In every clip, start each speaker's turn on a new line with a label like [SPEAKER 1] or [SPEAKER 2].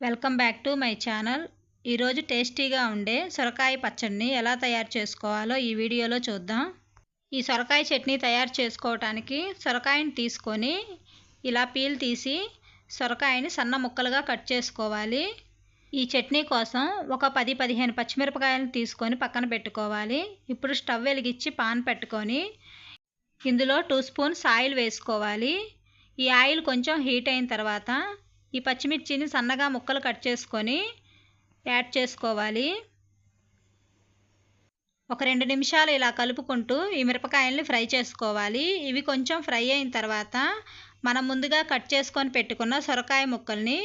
[SPEAKER 1] Welcome back to my channel. ఈరోజు టేస్టీగా ఉండే సొరకాయ పచ్చడిని ఎలా తయారు చేసుకోవాలో ఈ వీడియోలో చూద్దాం. ఈ సొరకాయ చట్నీ తయారు చేసుకోవటానికి సొరకాయని తీసుకొని ఇలా పీల్ తీసి సొరకాయని సన్న ముక్కలుగా కట్ చేసుకోవాలి. ఈ చట్నీ కోసం ఒక పది పదిహేను పచ్చిమిరపకాయలను తీసుకొని పక్కన పెట్టుకోవాలి. ఇప్పుడు స్టవ్ వెలిగించి పాన్ పెట్టుకొని ఇందులో టూ స్పూన్స్ ఆయిల్ వేసుకోవాలి. ఈ ఆయిల్ కొంచెం హీట్ అయిన తర్వాత ఈ పచ్చిమిర్చిని సన్నగా ముక్కలు కట్ చేసుకొని యాడ్ చేసుకోవాలి. ఒక రెండు నిమిషాలు ఇలా కలుపుకుంటూ ఈ మిరపకాయల్ని ఫ్రై చేసుకోవాలి. ఇవి కొంచెం ఫ్రై అయిన తర్వాత మనం ముందుగా కట్ చేసుకొని పెట్టుకున్న సొరకాయ ముక్కల్ని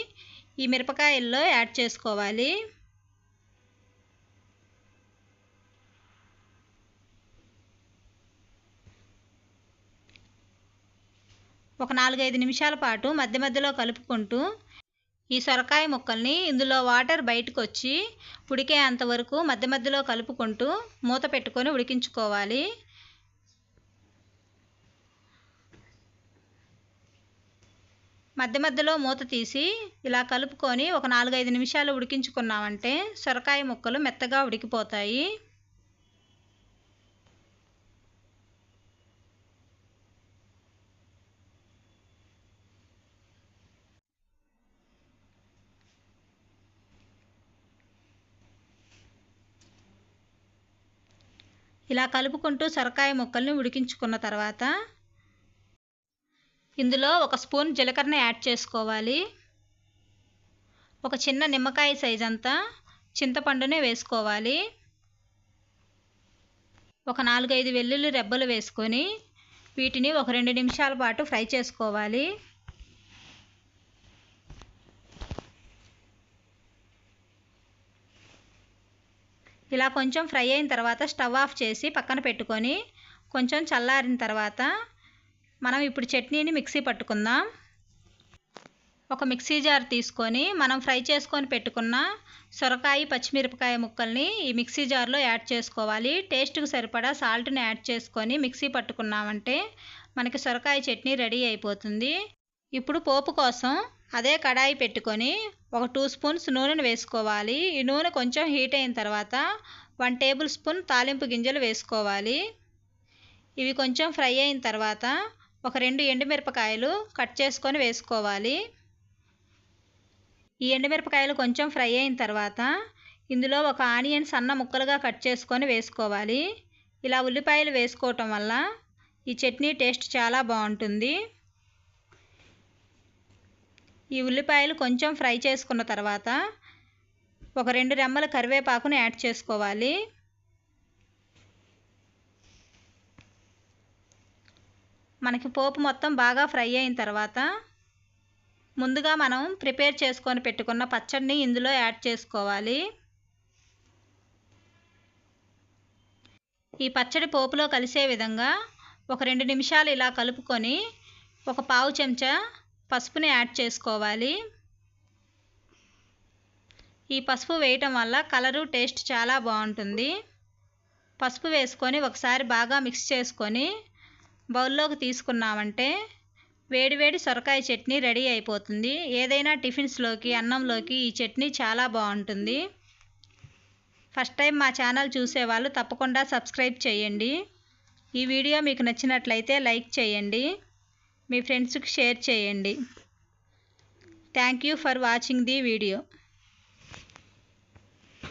[SPEAKER 1] ఈ మిరపకాయల్లో యాడ్ చేసుకోవాలి. ఒక నాలుగైదు నిమిషాల పాటు మధ్య మధ్యలో కలుపుకుంటూ ఈ సొరకాయ ముక్కల్ని ఇందులో వాటర్ బయటకు వచ్చి ఉడికే అంతవరకు మధ్య మధ్యలో కలుపుకుంటూ మూత పెట్టుకొని ఉడికించుకోవాలి. మధ్య మధ్యలో మూత తీసి ఇలా కలుపుకొని ఒక నాలుగైదు నిమిషాలు ఉడికించుకున్నామంటే సొరకాయ ముక్కలు మెత్తగా ఉడికిపోతాయి. ఇలా కలుపుకుంటూ సొరకాయ ముక్కల్ని ఉడికించుకున్న తర్వాత ఇందులో ఒక స్పూన్ జీలకర్ర యాడ్ చేసుకోవాలి. ఒక చిన్న నిమ్మకాయ సైజ్ అంతా చింతపండునే వేసుకోవాలి. ఒక నాలుగైదు వెల్లుల్లి రెబ్బలు వేసుకొని వీటిని ఒక రెండు నిమిషాల పాటు ఫ్రై చేసుకోవాలి. ఇలా కొంచెం ఫ్రై అయిన తర్వాత స్టవ్ ఆఫ్ చేసి పక్కన పెట్టుకొని కొంచెం చల్లారిన తర్వాత మనం ఇప్పుడు చట్నీని మిక్సీ పట్టుకుందాం. ఒక మిక్సీ జార్ తీసుకొని మనం ఫ్రై చేసుకొని పెట్టుకున్న సొరకాయ పచ్చిమిరపకాయ ముక్కల్ని ఈ మిక్సీ జార్లో యాడ్ చేసుకోవాలి. టేస్ట్కి సరిపడా సాల్ట్ని యాడ్ చేసుకొని మిక్సీ పట్టుకున్నామంటే మనకి సొరకాయ చట్నీ రెడీ అయిపోతుంది. ఇప్పుడు పోపు కోసం అదే కడాయి పెట్టుకొని ఒక టూ స్పూన్స్ నూనెను వేసుకోవాలి. ఈ నూనె కొంచెం హీట్ అయిన తర్వాత వన్ టేబుల్ స్పూన్ తాలింపు గింజలు వేసుకోవాలి. ఇవి కొంచెం ఫ్రై అయిన తర్వాత ఒక రెండు ఎండుమిరపకాయలు కట్ చేసుకొని వేసుకోవాలి. ఈ ఎండుమిరపకాయలు కొంచెం ఫ్రై అయిన తర్వాత ఇందులో ఒక ఆనియన్ సన్న ముక్కలుగా కట్ చేసుకొని వేసుకోవాలి. ఇలా ఉల్లిపాయలు వేసుకోవటం వల్ల ఈ చట్నీ టేస్ట్ చాలా బాగుంటుంది. ఈ ఉల్లిపాయలు కొంచెం ఫ్రై చేసుకున్న తర్వాత ఒక రెండు రెమ్మల కరివేపాకును యాడ్ చేసుకోవాలి. మనకి పోపు మొత్తం బాగా ఫ్రై అయిన తర్వాత ముందుగా మనం ప్రిపేర్ చేసుకొని పెట్టుకున్న పచ్చడిని ఇందులో యాడ్ చేసుకోవాలి. ఈ పచ్చడి పోపులో కలిసే విధంగా ఒక రెండు నిమిషాలు ఇలా కలుపుకొని ఒక పావు చెంచా పసుపుని యాడ్ చేసుకోవాలి. ఈ పసుపు వేయటం వల్ల కలరు టేస్ట్ చాలా బాగుంటుంది. పసుపు వేసుకొని ఒకసారి బాగా మిక్స్ చేసుకొని బౌల్లోకి తీసుకున్నామంటే వేడివేడి సొరకాయ చట్నీ రెడీ అయిపోతుంది. ఏదైనా టిఫిన్స్లోకి అన్నంలోకి ఈ చట్నీ చాలా బాగుంటుంది. ఫస్ట్ టైం మా ఛానల్ చూసేవాళ్ళు తప్పకుండా సబ్స్క్రైబ్ చేయండి. ఈ వీడియో మీకు నచ్చినట్లయితే లైక్ చేయండి. మీ ఫ్రెండ్స్కి షేర్ చేయండి. Thank you for watching the video.